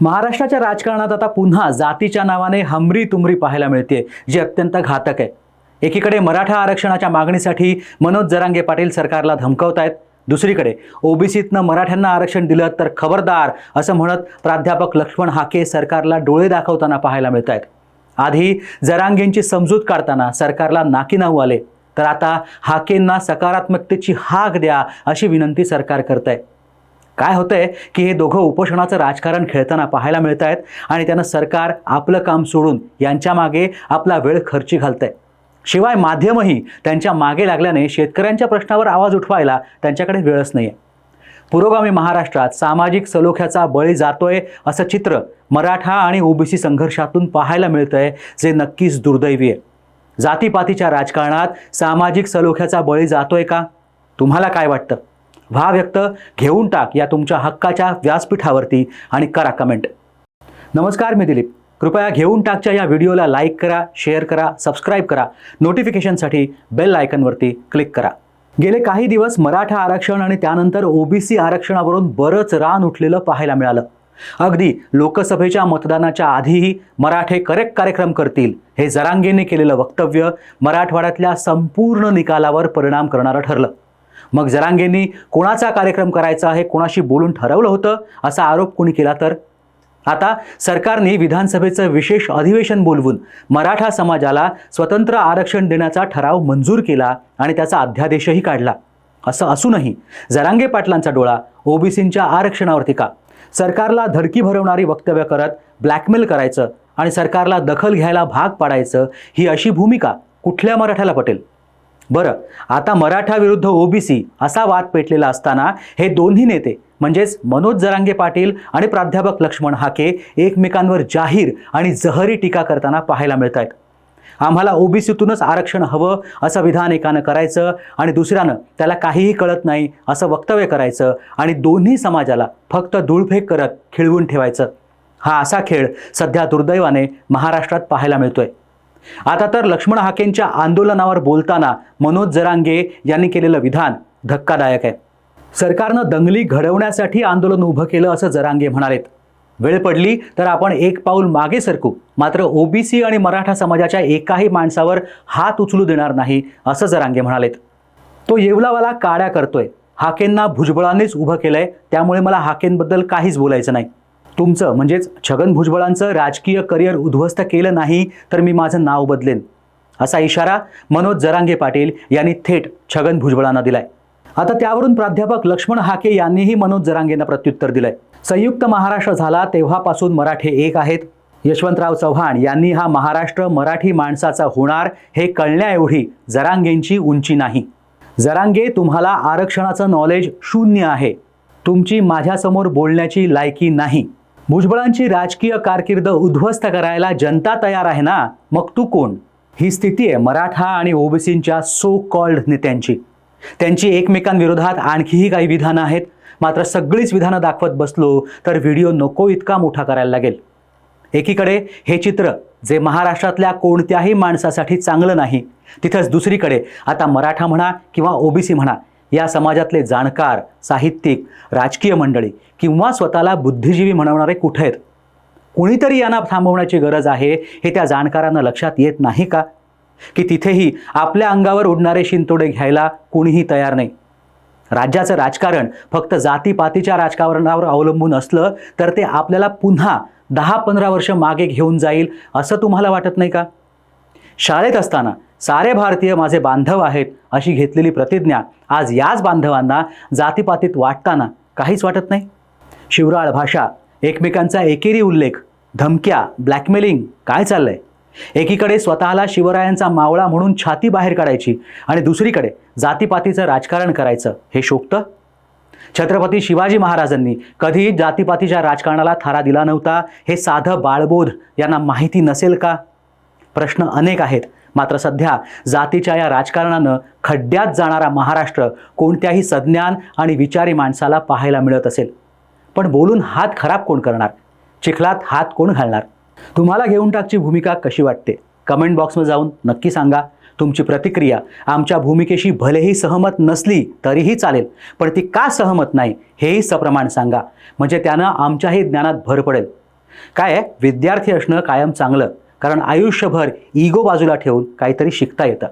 महाराष्ट्राच्या राजकारणात आता पुन्हा जातीच्या नावाने हमरी तुमरी पाहायला मिळते जी अत्यंत घातक आहे. एकीकडे मराठा आरक्षणाच्या मागणीसाठी मनोज जरांगे पाटील सरकारला धमकावत आहेत दुसरीकडे ओबीसीतनं मराठ्यांना आरक्षण दिलं तर खबरदार असं म्हणत प्राध्यापक लक्ष्मण हाके सरकारला डोळे दाखवताना पाहायला मिळत आहेत आधी जरांगेंची समजूत काढताना सरकारला नाकी नाऊ आले तर आता हाकेंना सकारात्मकतेची हाक द्या अशी विनंती सरकार करत आहे काय होतंय की हे दोघं उपोषणाचं राजकारण खेळताना पाहायला मिळत आहेत आणि त्यानं सरकार आपलं काम सोडून यांच्या मागे आपला वेळ खर्ची घालतंय. शिवाय माध्यमही त्यांच्या मागे लागल्याने शेतकऱ्यांच्या प्रश्नावर आवाज उठवायला त्यांच्याकडे वेळच नाही आहे पुरोगामी महाराष्ट्रात सामाजिक सलोख्याचा बळी जातोय असं चित्र मराठा आणि ओबीसी संघर्षातून पाहायला मिळतंय जे नक्कीच दुर्दैवी आहे. जातीपातीच्या राजकारणात सामाजिक सलोख्याचा बळी जातोय का? तुम्हाला काय वाटतं? व्हा व्यक्त घेऊन टाक या तुमच्या हक्काच्या व्यासपीठावरती आणि करा कमेंट नमस्कार मी दिलीप. कृपया घेऊन टाकच्या या व्हिडिओला लाईक करा शेअर करा सबस्क्राईब करा. नोटिफिकेशनसाठी बेल आयकनवरती क्लिक करा. गेले काही दिवस मराठा आरक्षण आणि त्यानंतर ओबीसी आरक्षणावरून बरंच रान उठलेलं पाहायला मिळालं. अगदी लोकसभेच्या मतदानाच्या आधीही मराठे करेक्ट कार्यक्रम करतील हे जरांगेने केलेलं वक्तव्य मराठवाड्यातल्या संपूर्ण निकालावर परिणाम करणारं ठरलं. मग जरांगेंनी कोणाचा कार्यक्रम करायचा हे कोणाशी बोलून ठरवलं होतं असा आरोप कोणी केला तर? आता सरकारने विधानसभेचं विशेष अधिवेशन बोलवून मराठा समाजाला स्वतंत्र आरक्षण देण्याचा ठराव मंजूर केला आणि त्याचा अध्यादेशही काढला. असं असूनही जरांगे पाटलांचा डोळा ओबीसींच्या आरक्षणावरती का? सरकारला धडकी भरवणारी वक्तव्य करत ब्लॅकमेल करायचं आणि सरकारला दखल घ्यायला भाग पाडायचं ही अशी भूमिका कुठल्या मराठ्याला पटेल? बरं आता मराठा विरुद्ध ओबीसी असा वाद पेटलेला असताना हे दोन्ही नेते म्हणजेच मनोज जरांगे पाटील आणि प्राध्यापक लक्ष्मण हाके एकमेकांवर जाहीर आणि जहरी टीका करताना पाहायला मिळत आहेत आम्हाला ओबीसीतूनच आरक्षण हवं असं विधान एकानं करायचं आणि दुसऱ्यानं त्याला काहीही कळत नाही असं वक्तव्य करायचं आणि दोन्ही समाजाला फक्त धूळफेक करत खिळवून ठेवायचं. हा असा खेळ सध्या दुर्दैवाने महाराष्ट्रात पाहायला मिळतोय. आता तर लक्ष्मण हाकेंच्या आंदोलनावर बोलताना मनोज जरांगे यांनी केलेलं विधान धक्कादायक आहे. सरकारनं दंगली घडवण्यासाठी आंदोलन उभं केलं असं जरांगे म्हणालेत. वेळ पडली तर आपण एक पाऊल मागे सरकू. मात्र ओबीसी आणि मराठा समाजाच्या एकाही माणसावर हात उचलू देणार नाही असं जरांगे म्हणालेत. तो येवलावाला काड्या करतोय. हाकेंना भुजबळांनीच उभं केलंय. त्यामुळे मला हाकेंबद्दल काहीच बोलायचं नाही. तुमचं म्हणजेच छगन भुजबळांचं राजकीय करिअर उद्ध्वस्त केलं नाही तर मी माझं नाव बदलेन. असा इशारा मनोज जरांगे पाटील यांनी थेट छगन भुजबळांना दिलाय. आता त्यावरून प्राध्यापक लक्ष्मण हाके यांनीही मनोज जरांगेंना प्रत्युत्तर दिलंय. संयुक्त महाराष्ट्र झाला तेव्हापासून मराठे एक आहेत. यशवंतराव चव्हाण यांनी हा महाराष्ट्र मराठी माणसाचा होणार हे कळण्याएवढी जरांगेंची उंची नाही. जरांगे तुम्हाला आरक्षणाचं नॉलेज शून्य आहे. तुमची माझ्यासमोर बोलण्याची लायकी नाही. भुजबळांची राजकीय कारकीर्द उद्ध्वस्त करायला जनता तयार आहे ना? मग तू कोण? ही स्थिती आहे मराठा आणि ओबीसींच्या सो कॉल्ड नेत्यांची. त्यांची एकमेकांविरोधात आणखीही काही विधानं आहेत. मात्र सगळीच विधानं दाखवत बसलो तर व्हिडिओ नको इतका मोठा करायला लागेल. एकीकडे हे चित्र जे महाराष्ट्रातल्या कोणत्याही माणसासाठी चांगलं नाही तिथंच दुसरीकडे आता मराठा म्हणा किंवा ओबीसी म्हणा या समाजातले जाणकार साहित्यिक राजकीय मंडळी किंवा स्वतःला बुद्धिजीवी म्हणवणारे कुठे आहेत? कुणीतरी यांना थांबवण्याची गरज आहे हे त्या जाणकारांना लक्षात येत नाही का? की तिथेही आपल्या अंगावर उडणारे शिंतोडे घ्यायला कुणीही तयार नाही. राज्याचं राजकारण फक्त जातीपातीच्या राजकारणावर अवलंबून असलं तर ते आपल्याला पुन्हा दहा पंधरा वर्ष मागे घेऊन जाईल असं तुम्हाला वाटत नाही का? शाळेत असताना सारे भारतीय माझे बांधव आहेत अशी घेतलेली प्रतिज्ञा आज याच बांधवांना जातीपातीत वाटताना काहीच वाटत नाही. शिवराळ भाषा एकमेकांचा एकेरी उल्लेख धमक्या ब्लॅकमेलिंग काय चाललंय? एकीकडे स्वतःला शिवरायांचा मावळा म्हणून छाती बाहेर काढायची आणि दुसरीकडे जातीपातीचं राजकारण करायचं हे शोभतं छत्रपती शिवाजी महाराजांनी कधी जातीपातीच्या राजकारणाला थारा दिला नव्हता. हे साधं बाळबोध यांना माहिती नसेल का? प्रश्न अनेक आहेत. मात्र सध्या जातीच्या या राजकारणानं खड्ड्यात जाणारा महाराष्ट्र कोणत्याही सज्ञान आणि विचारी माणसाला पाहायला मिळत असेल. पण बोलून हात खराब कोण करणार? चिखलात हात कोण घालणार? तुम्हाला घेऊन टाकची भूमिका कशी वाटते? कमेंट बॉक्समध्ये जाऊन नक्की सांगा. तुमची प्रतिक्रिया आमच्या भूमिकेशी भलेही सहमत नसली तरीही चालेल पण ती का सहमत नाही हेही सप्रमाण सांगा. म्हणजे त्यानं आमच्याही ज्ञानात भर पडेल. काय आहे? विद्यार्थी असणं कायम चांगलं. कारण आयुष्यभर इगो बाजूला ठेवून काहीतरी शिकता येतं.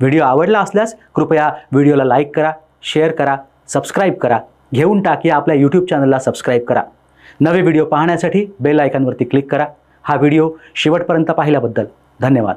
व्हिडिओ आवडला असल्यास कृपया व्हिडिओला लाईक करा शेअर करा सबस्क्राईब करा घेऊन टाक या आपल्या यूट्यूब चॅनलला सबस्क्राईब करा. नवे व्हिडिओ पाहण्यासाठी बेल आयकॉनवरती क्लिक करा. हा व्हिडिओ शेवटपर्यंत पाहिल्याबद्दल धन्यवाद.